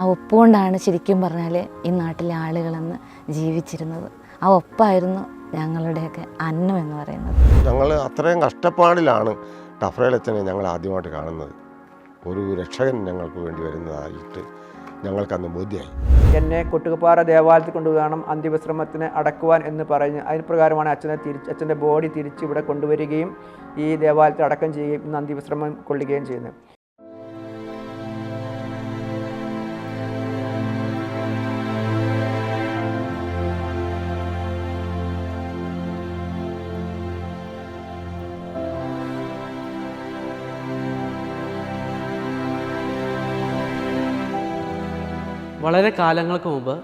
ആ ഒപ്പുകൊണ്ടാണ് ശരിക്കും പറഞ്ഞാൽ ഈ നാട്ടിലെ ആളുകളെന്ന് ജീവിച്ചിരുന്നത്. ആ ഒപ്പായിരുന്നു ഞങ്ങളുടെയൊക്കെ അന്നം എന്ന് പറയുന്നത്. ഞങ്ങൾ അത്രയും കഷ്ടപ്പാടിലാണ് ടഫറേലച്ചനെ ഞങ്ങൾ ആദ്യമായിട്ട് കാണുന്നത്. ഒരു രക്ഷകൻ ഞങ്ങൾക്ക് വേണ്ടി വരുന്നതായിട്ട് ഞങ്ങൾക്കന്ന് ബോധ്യമായി എന്നെ കൊട്ടുകപ്പാറ ദേവാലയത്തിൽ കൊണ്ടുപോകണം അന്ത്യവിശ്രമത്തിന് അടക്കുവാൻ എന്ന് പറഞ്ഞ് അതിന് പ്രകാരമാണ് അച്ഛനെ തിരിച്ച് അച്ഛന്റെ ബോഡി തിരിച്ച് ഇവിടെ കൊണ്ടുവരികയും ഈ ദേവാലയത്തിൽ അടക്കം ചെയ്യുകയും ഇന്ന് അന്ത്യവിശ്രമം കൊള്ളുകയും ചെയ്യുന്നത്. വളരെ കാലങ്ങൾക്ക് മുമ്പ്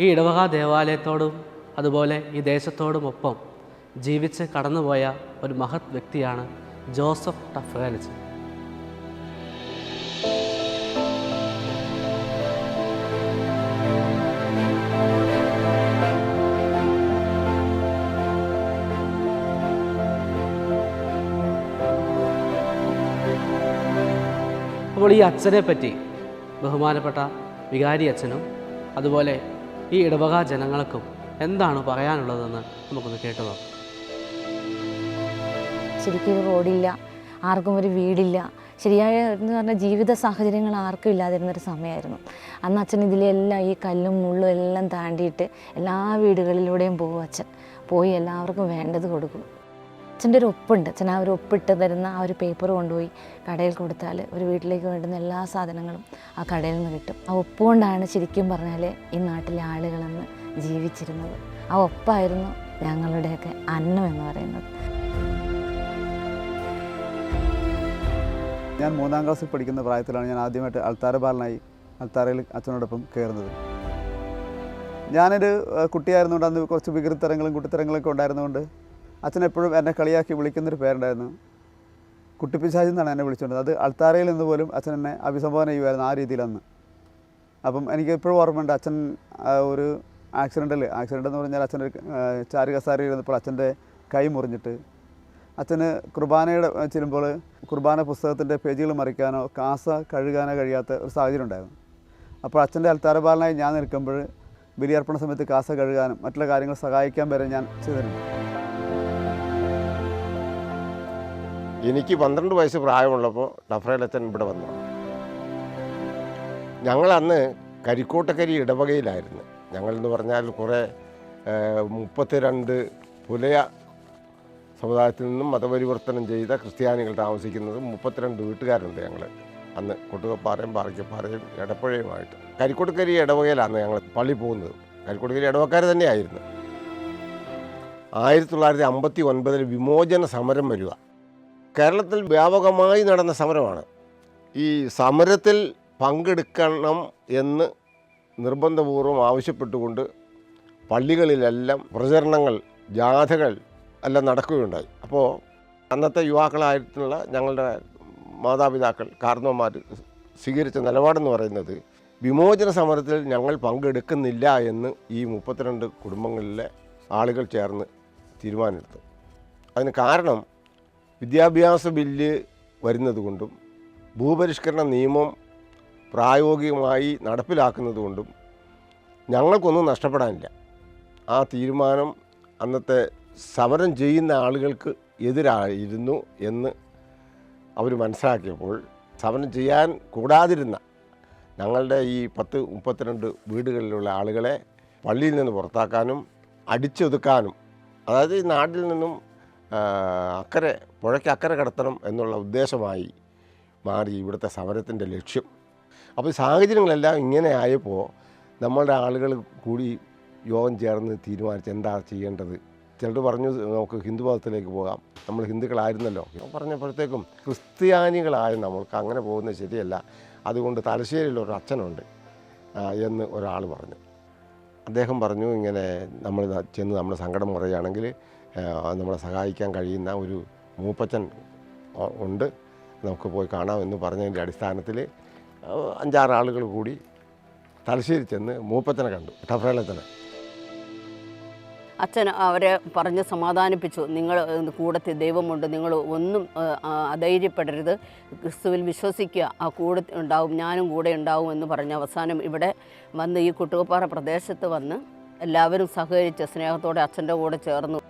ഈ ഇടവക ദേവാലയത്തോടും അതുപോലെ ഈ ദേശത്തോടുമൊപ്പം ജീവിച്ച് കടന്നുപോയ ഒരു മഹത് വ്യക്തിയാണ് ജോസഫ് ടഫ്ഗാനിച്ച് അപ്പോൾ ഈ അച്ഛനെ പറ്റി ബഹുമാനപ്പെട്ട വികാരി അച്ഛനും അതുപോലെ ഈ ഇടവക ജനങ്ങൾക്കും എന്താണ് പറയാനുള്ളതെന്ന് നമുക്കൊന്ന് കേട്ടു ശരിക്കും ഒരു റോഡില്ല ആർക്കും ഒരു വീടില്ല. ശരിയായ എന്ന് പറഞ്ഞാൽ ജീവിത സാഹചര്യങ്ങൾ ആർക്കും ഇല്ലാതിരുന്നൊരു സമയമായിരുന്നു. അന്ന് അച്ഛൻ ഇതിലെല്ലാം ഈ കല്ലും മുള്ളും എല്ലാം താണ്ടിയിട്ട് എല്ലാ വീടുകളിലൂടെയും പോകും അച്ഛൻ. പോയി എല്ലാവർക്കും വേണ്ടത് കൊടുക്കും. അച്ഛന്റെ ഒരു ഒപ്പുണ്ട്. അച്ഛൻ ആ ഒരു ഒപ്പിട്ട് തരുന്ന ആ ഒരു പേപ്പർ കൊണ്ടുപോയി കടയിൽ കൊടുത്താൽ ഒരു വീട്ടിലേക്ക് വേണ്ടുന്ന എല്ലാ സാധനങ്ങളും ആ കടയിൽ നിന്ന് കിട്ടും. ആ ഒപ്പുകൊണ്ടാണ് ശരിക്കും പറഞ്ഞാൽ ഈ നാട്ടിലെ ആളുകളെന്ന് ജീവിച്ചിരുന്നത്. ആ ഒപ്പായിരുന്നു ഞങ്ങളുടെയൊക്കെ അന്നം എന്ന് പറയുന്നത്. ഞാൻ മൂന്നാം ക്ലാസ്സിൽ പഠിക്കുന്ന പ്രായത്തിലാണ് ഞാൻ ആദ്യമായിട്ട് അൾത്താര ബാലനായി അൾത്താരയിൽ അച്ഛനോടൊപ്പം കയറുന്നത്. ഞാനൊരു കുട്ടിയായിരുന്നുകൊണ്ട് അന്ന് കുറച്ച് വികൃതരങ്ങളും കുട്ടിത്തരങ്ങളൊക്കെ ഉണ്ടായിരുന്നുകൊണ്ട് അച്ഛൻ എപ്പോഴും എന്നെ കളിയാക്കി വിളിക്കുന്നൊരു പേരുണ്ടായിരുന്നു. കുട്ടിപ്പിശാചി എന്നാണ് എന്നെ വിളിച്ചുകൊണ്ടത് അത് അൾത്താരയിൽ നിന്ന് പോലും അച്ഛൻ എന്നെ അഭിസംബോധന ചെയ്യുമായിരുന്നു ആ രീതിയിൽ അന്ന് അപ്പം എനിക്ക് എപ്പോഴും ഓർമ്മയുണ്ട് അച്ഛൻ ഒരു ആക്സിഡന്റിൽ ആക്സിഡന്റ് എന്ന് പറഞ്ഞാൽ അച്ഛൻ ഒരു കസാരി ഇരുന്നപ്പോൾ അച്ഛന്റെ കൈ മുറിഞ്ഞിട്ട്. അച്ഛന് കുർബാനയുടെ ചെല്ലുമ്പോൾ കുർബാന പുസ്തകത്തിന്റെ പേജുകൾ മറിക്കാനോ കാസ കഴുകാനോ കഴിയാത്ത ഒരു സാഹചര്യം ഉണ്ടായിരുന്നു. അപ്പോൾ അച്ഛന്റെ അൽത്താരപാലനായി ഞാൻ നിൽക്കുമ്പോൾ ബലിയർപ്പണ സമയത്ത് കാസ കഴുകാനും മറ്റുള്ള കാര്യങ്ങൾ സഹായിക്കാൻ വരെ ഞാൻ ചെയ്തിട്ടുണ്ട്. എനിക്ക് പന്ത്രണ്ട് വയസ്സ് പ്രായമുള്ളപ്പോൾ ടഫറേലച്ചൻ ഇവിടെ വന്നു. ഞങ്ങൾ അന്ന് കരിക്കോട്ടക്കരി ഇടവകയിലായിരുന്നു. ഞങ്ങളെന്ന് പറഞ്ഞാൽ കുറേ മുപ്പത്തിരണ്ട് പുലയ സമുദായത്തിൽ നിന്നും മതപരിവർത്തനം ചെയ്ത ക്രിസ്ത്യാനികൾ താമസിക്കുന്നത് മുപ്പത്തിരണ്ട് വീട്ടുകാരുണ്ട് ഞങ്ങൾ അന്ന് കൊട്ടുകപ്പാറയും പാറയ്ക്കപ്പാറയും എടപ്പുഴയുമായിട്ട്. കരിക്കോട്ടക്കരി ഇടവകയിലാണ് ഞങ്ങൾ പള്ളി പോകുന്നത്. കരിക്കോട്ടക്കരി ഇടവക്കാർ തന്നെയായിരുന്നു. ആയിരത്തി തൊള്ളായിരത്തി അമ്പത്തി ഒൻപതിൽ വിമോചന സമരം വരിക. കേരളത്തിൽ വ്യാപകമായി നടന്ന സമരമാണ്. ഈ സമരത്തിൽ പങ്കെടുക്കണം എന്ന് നിർബന്ധപൂർവം ആവശ്യപ്പെട്ടുകൊണ്ട് പള്ളികളിലെല്ലാം പ്രചരണങ്ങൾ ജാഥകൾ എല്ലാം നടക്കുകയുണ്ടായി. അപ്പോൾ അന്നത്തെ യുവാക്കളായിട്ടുള്ള ഞങ്ങളുടെ മാതാപിതാക്കൾ കാരണവന്മാർ സ്വീകരിച്ച നിലപാടെന്ന് പറയുന്നത് വിമോചന സമരത്തിൽ ഞങ്ങൾ പങ്കെടുക്കുന്നില്ല എന്ന് ഈ മുപ്പത്തിരണ്ട് കുടുംബങ്ങളിലെ ആളുകൾ ചേർന്ന് തീരുമാനമെടുത്തു. അതിന് കാരണം വിദ്യാഭ്യാസ ബില്ല് വരുന്നതുകൊണ്ടും ഭൂപരിഷ്കരണ നിയമം പ്രായോഗികമായി നടപ്പിലാക്കുന്നതുകൊണ്ടും ഞങ്ങൾക്കൊന്നും നഷ്ടപ്പെടാനില്ല. ആ തീരുമാനം അന്നത്തെ സമരം ചെയ്യുന്ന ആളുകൾക്ക് എതിരായിരുന്നു എന്ന് അവർ മനസ്സിലാക്കിയപ്പോൾ സമരം ചെയ്യാൻ കൂടാതിരുന്ന ഞങ്ങളുടെ ഈ പത്ത് മുപ്പത്തിരണ്ട് വീടുകളിലുള്ള ആളുകളെ പള്ളിയിൽ നിന്ന് പുറത്താക്കാനും അടിച്ചൊതുക്കാനും അതായത് ഈ നാട്ടിൽ നിന്നും അക്കരെ പുഴയ്ക്ക് അക്കരെ കടത്തണം എന്നുള്ള ഉദ്ദേശമായി മാറി ഇവിടുത്തെ സമരത്തിന്റെ ലക്ഷ്യം. അപ്പോൾ സാഹചര്യങ്ങളെല്ലാം ഇങ്ങനെ ആയപ്പോൾ നമ്മളുടെ ആളുകൾ കൂടി യോഗം ചേർന്ന് തീരുമാനിച്ച് എന്താ ചെയ്യേണ്ടത്? ചിലർ പറഞ്ഞു നമുക്ക് ഹിന്ദു മതത്തിലേക്ക് പോകാം. നമ്മൾ ഹിന്ദുക്കളായിരുന്നല്ലോ. പറഞ്ഞപ്പോഴത്തേക്കും ക്രിസ്ത്യാനികളായ നമ്മൾക്ക് അങ്ങനെ പോകുന്നത് ശരിയല്ല. അതുകൊണ്ട് തലശ്ശേരിയിൽ ഒരു അച്ഛനുണ്ട് എന്ന് ഒരാൾ പറഞ്ഞു. അദ്ദേഹം പറഞ്ഞു ഇങ്ങനെ നമ്മൾ ചെന്ന് നമ്മൾ സങ്കടം പറയുകയാണെങ്കിൽ നമ്മളെ സഹായിക്കാൻ കഴിയുന്ന ഒരു മൂപ്പച്ചൻ ഉണ്ട്. നമുക്ക് പോയി കാണാമെന്ന് പറഞ്ഞതിന്റെ അടിസ്ഥാനത്തിൽ അഞ്ചാറ് ആളുകൾ കൂടി തലശ്ശേരി ചെന്ന് മൂപ്പച്ചനെ കണ്ടു ടഫറേലച്ചനെ അച്ഛൻ അവരെ പറഞ്ഞ് സമാധാനിപ്പിച്ചു. നിങ്ങൾ കൂടത്തിൽ ദൈവമുണ്ട്. നിങ്ങൾ ഒന്നും അധൈര്യപ്പെടരുത്. ക്രിസ്തുവിൽ വിശ്വസിക്കുക. ആ കൂടെ ഉണ്ടാവും ഞാനും കൂടെ ഉണ്ടാവും എന്ന് പറഞ്ഞ് അവസാനം ഇവിടെ വന്ന് ഈ കുട്ടുകപ്പാറ പ്രദേശത്ത് വന്ന് എല്ലാവരും സഹകരിച്ച് സ്നേഹത്തോടെ അച്ഛന്റെ കൂടെ ചേർന്നു.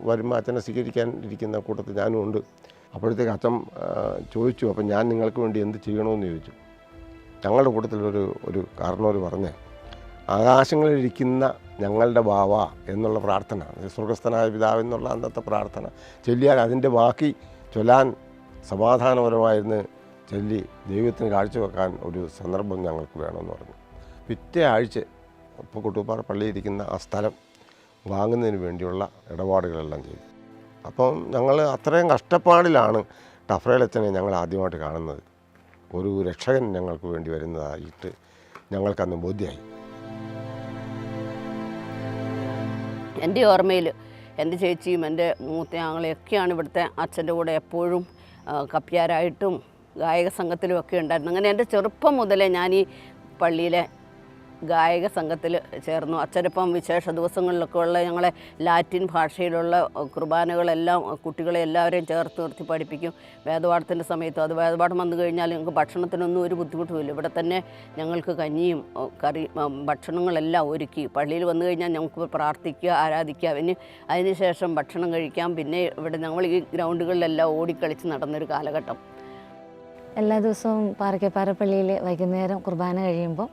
വരുമ്പോൾ അച്ഛനെ സ്വീകരിക്കാൻ ഇരിക്കുന്ന കൂട്ടത്തിൽ ഞാനും ഉണ്ട്. അപ്പോഴത്തേക്ക് അച്ഛൻ ചോദിച്ചു അപ്പം ഞാൻ നിങ്ങൾക്ക് വേണ്ടി എന്ത് ചെയ്യണമെന്ന് ചോദിച്ചു. ഞങ്ങളുടെ കൂട്ടത്തിൽ ഒരു ഒരു കാരണവർ പറഞ്ഞ് ആകാശങ്ങളിലിരിക്കുന്ന ഞങ്ങളുടെ ബാവ എന്നുള്ള പ്രാർത്ഥന സ്വർഗസ്ഥനായ പിതാവ് എന്നുള്ള അന്നത്തെ പ്രാർത്ഥന ചൊല്ലിയാൽ അതിന്റെ ബാക്കി ചൊല്ലാൻ സമാധാനപരമായിരുന്നു ചൊല്ലി ദൈവത്തിന് കാഴ്ചവെക്കാൻ ഒരു സന്ദർഭം ഞങ്ങൾക്ക് വേണമെന്ന് പറഞ്ഞു. പിറ്റേ ആഴ്ച ഇപ്പോൾ കുട്ടുപ്പാറ പള്ളിയിരിക്കുന്ന ആ സ്ഥലം വാങ്ങുന്നതിന് വേണ്ടിയുള്ള ഇടപാടുകളെല്ലാം ചെയ്തു. അപ്പം ഞങ്ങൾ അത്രയും കഷ്ടപ്പാടിലാണ് ടഫറേലച്ചനെ ഞങ്ങൾ ആദ്യമായിട്ട് കാണുന്നത്. ഒരു രക്ഷകൻ ഞങ്ങൾക്ക് വേണ്ടി വരുന്നതായിട്ട് ഞങ്ങൾക്കന്ന് ബോധ്യമായി എന്റെ ഓർമ്മയിൽ എന്റെ ചേച്ചിയും എന്റെ മൂത്ത ആങ്ങളെയൊക്കെയാണ് ഇവിടുത്തെ അച്ഛന്റെ കൂടെ എപ്പോഴും കപ്പ്യാരായിട്ടും ഗായക സംഘത്തിലും ഒക്കെ ഉണ്ടായിരുന്നു അങ്ങനെ എന്റെ ചെറുപ്പം മുതലേ ഞാൻ ഈ പള്ളിയിലെ ഗായക സംഘത്തിൽ ചേർന്നു. അച്ഛനൊപ്പം വിശേഷ ദിവസങ്ങളിലൊക്കെ ഉള്ള ഞങ്ങളെ ലാറ്റിൻ ഭാഷയിലുള്ള കുർബാനകളെല്ലാം കുട്ടികളെ എല്ലാവരെയും ചേർത്ത് നിർത്തി പഠിപ്പിക്കും. വേദപാഠത്തിന്റെ സമയത്ത് അത് വേദപാഠം വന്നു കഴിഞ്ഞാൽ ഞങ്ങൾക്ക് ഭക്ഷണത്തിനൊന്നും ഒരു ബുദ്ധിമുട്ടുമില്ല. ഇവിടെ തന്നെ ഞങ്ങൾക്ക് കഞ്ഞിയും കറി ഭക്ഷണങ്ങളെല്ലാം ഒരുക്കി. പള്ളിയിൽ വന്നു കഴിഞ്ഞാൽ ഞങ്ങൾക്ക് പ്രാർത്ഥിക്കുക ആരാധിക്കുക. അതിന് അതിനുശേഷം ഭക്ഷണം കഴിക്കാം. പിന്നെ ഇവിടെ ഞങ്ങൾ ഈ ഗ്രൗണ്ടുകളിലെല്ലാം ഓടിക്കളിച്ച് നടന്നൊരു കാലഘട്ടം. എല്ലാ ദിവസവും പാറയ്ക്കപ്പാറ പള്ളിയിൽ വൈകുന്നേരം കുർബാന കഴിയുമ്പോൾ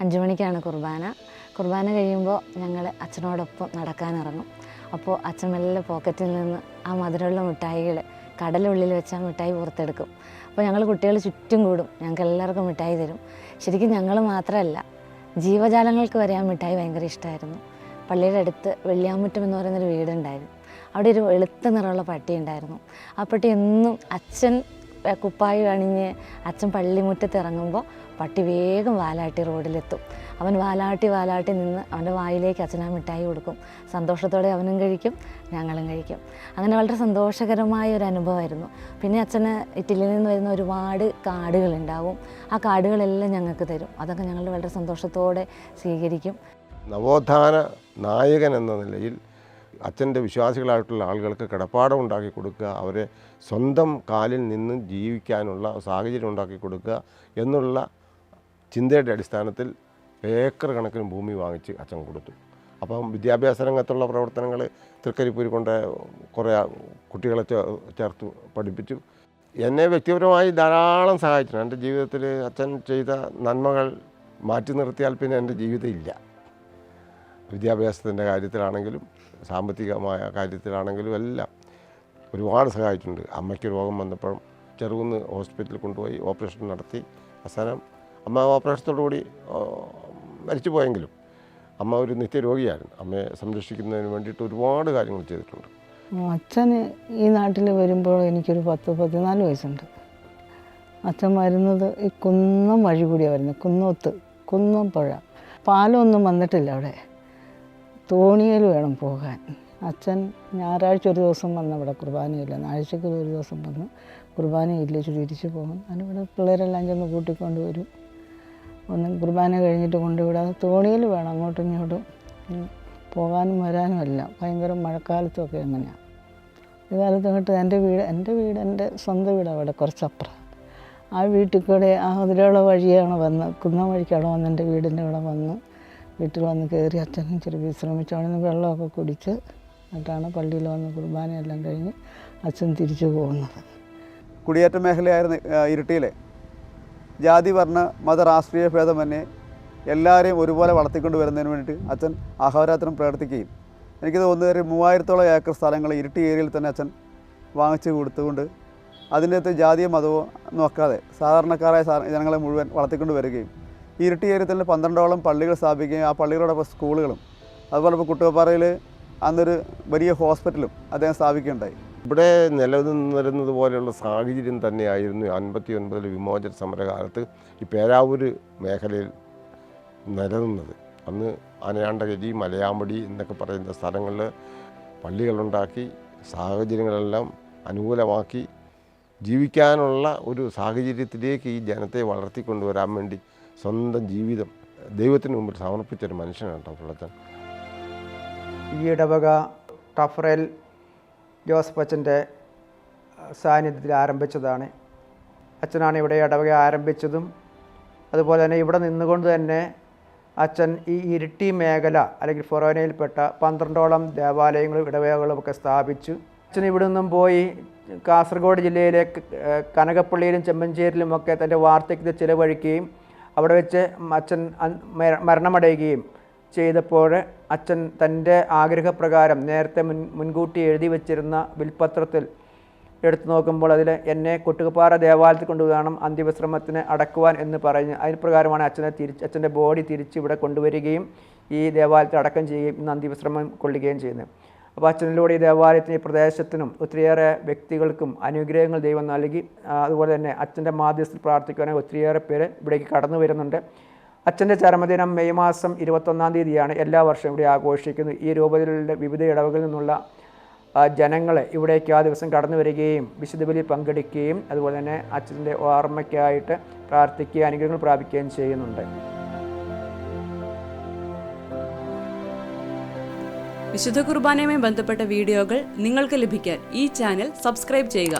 അഞ്ചു മണിക്കാണ് കുർബാന. കുർബാന കഴിയുമ്പോൾ ഞങ്ങൾ അച്ഛനോടൊപ്പം നടക്കാനിറങ്ങും. അപ്പോൾ അച്ഛൻ മെല്ലെ പോക്കറ്റിൽ നിന്ന് ആ മധുരമുള്ള മിഠായികൾ കടലുള്ളിൽ വെച്ച് ആ മിഠായി പുറത്തെടുക്കും. അപ്പോൾ ഞങ്ങൾ കുട്ടികൾ ചുറ്റും കൂടും. ഞങ്ങൾക്ക് എല്ലാവർക്കും മിഠായി തരും. ശരിക്കും ഞങ്ങൾ മാത്രമല്ല ജീവജാലങ്ങൾക്ക് വരെ ആ മിഠായി ഭയങ്കര ഇഷ്ടമായിരുന്നു പള്ളിയുടെ അടുത്ത് വെള്ളിയാമുറ്റം എന്ന് പറയുന്നൊരു വീടുണ്ടായിരുന്നു. അവിടെ ഒരു വെളുത്ത നിറമുള്ള പട്ടി ഉണ്ടായിരുന്നു. ആ പട്ടി എന്നും അച്ഛൻ കുപ്പായി അണിഞ്ഞ് അച്ഛൻ പള്ളിമുറ്റത്ത് ഇറങ്ങുമ്പോൾ പട്ടി വേഗം വാലാട്ടി റോഡിലെത്തും. അവൻ വാലാട്ടി വാലാട്ടി നിന്ന് അവന്റെ വായിലേക്ക് അച്ഛനാ മിഠായി കൊടുക്കും. സന്തോഷത്തോടെ അവനും കഴിക്കും ഞങ്ങളും കഴിക്കും. അങ്ങനെ വളരെ സന്തോഷകരമായ ഒരു അനുഭവമായിരുന്നു. പിന്നെ അച്ഛന് ഇറ്റലിയിൽ നിന്ന് വരുന്ന ഒരുപാട് കാർഡുകളുണ്ടാവും. ആ കാർഡുകളെല്ലാം ഞങ്ങൾക്ക് തരും. അതൊക്കെ ഞങ്ങൾ വളരെ സന്തോഷത്തോടെ സ്വീകരിക്കും. നവോത്ഥാന നായകൻ എന്ന നിലയിൽ അച്ഛന്റെ വിശ്വാസികളായിട്ടുള്ള ആളുകൾക്ക് കിടപ്പാടം ഉണ്ടാക്കി കൊടുക്കുക അവരെ സ്വന്തം കാലിൽ നിന്ന് ജീവിക്കാനുള്ള സാഹചര്യം ഉണ്ടാക്കി കൊടുക്കുക എന്നുള്ള ചിന്തയുടെ അടിസ്ഥാനത്തിൽ ഏക്കർ കണക്കിന് ഭൂമി വാങ്ങിച്ച് അച്ഛൻ കൊടുത്തു. അപ്പം വിദ്യാഭ്യാസ രംഗത്തുള്ള പ്രവർത്തനങ്ങൾ തൃക്കരിപ്പൂരി കൊണ്ട് കുറേ കുട്ടികളെ ചേർത്തു പഠിപ്പിച്ചു. എന്നെ വ്യക്തിപരമായി ധാരാളം സഹായിച്ചിട്ടുണ്ട് എന്റെ ജീവിതത്തിൽ അച്ഛൻ ചെയ്ത നന്മകൾ മാറ്റി നിർത്തിയാൽ പിന്നെ എന്റെ ജീവിതം ഇല്ല. വിദ്യാഭ്യാസത്തിന്റെ കാര്യത്തിലാണെങ്കിലും സാമ്പത്തികമായ കാര്യത്തിലാണെങ്കിലും എല്ലാം ഒരുപാട് സഹായിച്ചിട്ടുണ്ട്. അമ്മയ്ക്ക് രോഗം വന്നപ്പോഴും ചെറുകുന്ന് ഹോസ്പിറ്റലിൽ കൊണ്ടുപോയി ഓപ്പറേഷൻ നടത്തി. അവസാനം അമ്മ ഓപ്പറേഷനോടുകൂടി മരിച്ചു പോയെങ്കിലും അമ്മ ഒരു നിത്യരോഗിയായിരുന്നു. അമ്മയെ സംരക്ഷിക്കുന്നതിന് വേണ്ടിയിട്ട് ഒരുപാട് കാര്യങ്ങൾ ചെയ്തിട്ടുണ്ട്. അച്ഛൻ ഈ നാട്ടിൽ വരുമ്പോൾ എനിക്കൊരു പത്ത് പതിനാല് വയസ്സുണ്ട്. അച്ഛൻ വരുന്നത് ഈ കുന്നം വഴി കൂടിയാണ് വരുന്നത്. കുന്നോത്ത് കുന്നം പുഴ. പാലമൊന്നും വന്നിട്ടില്ല അവിടെ. തോണിയിൽ വേണം പോകാൻ. അച്ഛൻ ഞായറാഴ്ച ഒരു ദിവസം വന്ന് അവിടെ കുർബാനയില്ല. ഞായറാഴ്ചക്ക് ഒരു ദിവസം വന്ന് കുർബാനയില്ല. ചുരിച്ച് പോകും. അതിനിവിടെ പിള്ളേരെല്ലാം ചെന്ന് കൂട്ടിക്കൊണ്ട് വരും. ഒന്ന് കുർബാന കഴിഞ്ഞിട്ട് കൊണ്ടുവിടാതെ തോണിയിൽ വേണം അങ്ങോട്ടും ഇങ്ങോട്ടും. പോകാനും വരാനും എല്ലാം. ഭയങ്കര മഴക്കാലത്തൊക്കെ അങ്ങനെയാണ് ഈ കാലത്ത് ഇങ്ങോട്ട് എന്റെ വീട് എന്റെ വീട് എന്റെ സ്വന്തം വീട് അവിടെ കുറച്ചപ്പുറം. ആ വീട്ടിൽ കൂടെ ആ അതിലുള്ള വഴിയാണ് വന്ന് കുന്നം വഴിക്കാണ് വന്ന് എന്റെ വീടിന്റെ ഇവിടെ വന്ന് വീട്ടിൽ വന്ന് കയറി അച്ഛനും ഇച്ചിരി വിശ്രമിച്ചു അവിടെ നിന്ന് വെള്ളമൊക്കെ കുടിച്ച് എന്നിട്ടാണ് പള്ളിയിൽ വന്ന് കുർബാനയെല്ലാം കഴിഞ്ഞ് അച്ഛൻ തിരിച്ചു പോകുന്നത്. കുടിയേറ്റ മേഖലയായിരുന്നു ഇരുട്ടിയിലെ? ജാതി വർണ മത രാഷ്ട്രീയ ഭേദമന്യേ എല്ലാവരെയും ഒരുപോലെ വളർത്തിക്കൊണ്ട് വരുന്നതിന് വേണ്ടിയിട്ട് അച്ഛൻ അഹോരാത്രം പ്രവർത്തിക്കുകയും എനിക്ക് തോന്നുന്നത് ഒരു മൂവായിരത്തോളം ഏക്കർ സ്ഥലങ്ങൾ ഇരുട്ടി ഏരിയയിൽ തന്നെ അച്ഛൻ വാങ്ങിച്ചു കൊടുത്തുകൊണ്ട് അതിന്റെ അകത്ത് ജാതിയോ മതമോ നോക്കാതെ സാധാരണക്കാരായ ജനങ്ങളെ മുഴുവൻ വളർത്തിക്കൊണ്ട് വരികയും ഇരുട്ടി ഏരിയയിൽ തന്നെ പന്ത്രണ്ടോളം പള്ളികൾ സ്ഥാപിക്കുകയും ആ പള്ളികളോടൊപ്പം സ്കൂളുകളും അതുപോലെ ഇപ്പോൾ കുട്ടുകപ്പാറയിൽ അന്നൊരു വലിയ ഹോസ്പിറ്റലും അദ്ദേഹം സ്ഥാപിക്കുകയുണ്ടായി. ഇവിടെ നിലനിന്നിരുന്നത് പോലെയുള്ള സാഹചര്യം തന്നെയായിരുന്നു അൻപത്തി ഒൻപതിൽ വിമോചന സമരകാലത്ത് ഈ പേരാവൂർ മേഖലയിൽ നിലനിന്നത്. അന്ന് അനയാണ്ടഗരി മലയാമ്പടി എന്നൊക്കെ പറയുന്ന സ്ഥലങ്ങളിൽ പള്ളികളുണ്ടാക്കി സാഹചര്യങ്ങളെല്ലാം അനുകൂലമാക്കി ജീവിക്കാനുള്ള ഒരു സാഹചര്യത്തിലേക്ക് ഈ ജനത്തെ വളർത്തിക്കൊണ്ടുവരാൻ വേണ്ടി സ്വന്തം ജീവിതം ദൈവത്തിന് മുമ്പിൽ സമർപ്പിച്ചൊരു മനുഷ്യനാണ് പുള്ളച്ചൻ ഈ ഇടവക ടഫറൽ ജോസഫ് അച്ഛന്റെ സാന്നിധ്യത്തിൽ ആരംഭിച്ചതാണ്. അച്ഛനാണ് ഇവിടെ ഇടവക ആരംഭിച്ചതും. അതുപോലെ തന്നെ ഇവിടെ നിന്നുകൊണ്ട് തന്നെ അച്ഛൻ ഈ ഇരിട്ടി മേഖല അല്ലെങ്കിൽ ഫൊറോനയിൽപ്പെട്ട പന്ത്രണ്ടോളം ദേവാലയങ്ങളും ഇടവകകളും ഒക്കെ സ്ഥാപിച്ചു. അച്ഛൻ ഇവിടെ നിന്നും പോയി കാസർഗോഡ് ജില്ലയിലെ കനകപ്പള്ളിയിലും ചെമ്പഞ്ചേരിയിലുമൊക്കെ തന്റെ വാർദ്ധക്യത്തിൽ ചിലവഴിക്കുകയും അവിടെ വെച്ച് അച്ഛൻ മരണമടയുകയും ചെയ്തപ്പോൾ അച്ഛൻ തന്റെ ആഗ്രഹപ്രകാരം നേരത്തെ മുൻ മുൻകൂട്ടി എഴുതി വച്ചിരുന്ന വിൽപത്രത്തിൽ എടുത്തു നോക്കുമ്പോൾ അതിൽ എന്നെ കൊട്ടുകപ്പാറ ദേവാലയത്തിൽ കൊണ്ടുപോകണം അന്ത്യവിശ്രമത്തിന് അടക്കുവാൻ എന്ന് പറഞ്ഞ് അതിന് പ്രകാരമാണ് അച്ഛനെ തിരിച്ച് അച്ഛന്റെ ബോഡി തിരിച്ച് ഇവിടെ കൊണ്ടുവരികയും ഈ ദേവാലയത്തിൽ അടക്കം ചെയ്യുകയും ഇന്ന് അന്ത്യവിശ്രമം കൊള്ളുകയും ചെയ്യുന്നത്. അപ്പോൾ അച്ഛനിലൂടെ ഈ ദേവാലയത്തിന് ഈ പ്രദേശത്തിനും ഒത്തിരിയേറെ വ്യക്തികൾക്കും അനുഗ്രഹങ്ങൾ ദൈവം നൽകി. അതുപോലെ തന്നെ അച്ഛന്റെ മാധ്യസ്ഥത്തിൽ പ്രാർത്ഥിക്കുവാനായി ഒത്തിരിയേറെ പേര് ഇവിടേക്ക് കടന്നു വരുന്നുണ്ട്. അച്ഛന്റെ ചരമദിനം മെയ് മാസം ഇരുപത്തൊന്നാം തീയതിയാണ് എല്ലാ വർഷവും ഇവിടെ ആഘോഷിക്കുന്നത്. ഈ രൂപതയിലുള്ള വിവിധ ഇടവകളിൽ നിന്നുള്ള ജനങ്ങളെ ഇവിടേക്ക് ആ ദിവസം കടന്നു വരികയും വിശുദ്ധ ബലി പങ്കെടുക്കുകയും അതുപോലെ തന്നെ അച്ഛന്റെ ഓർമ്മയ്ക്കായിട്ട് പ്രാർത്ഥിക്കുകയും അനുഗ്രഹങ്ങൾ പ്രാപിക്കുകയും ചെയ്യുന്നുണ്ട്. വിശുദ്ധ കുർബാനയുമായി ബന്ധപ്പെട്ട വീഡിയോകൾ നിങ്ങൾക്ക് ലഭിക്കാൻ ഈ ചാനൽ സബ്സ്ക്രൈബ് ചെയ്യുക.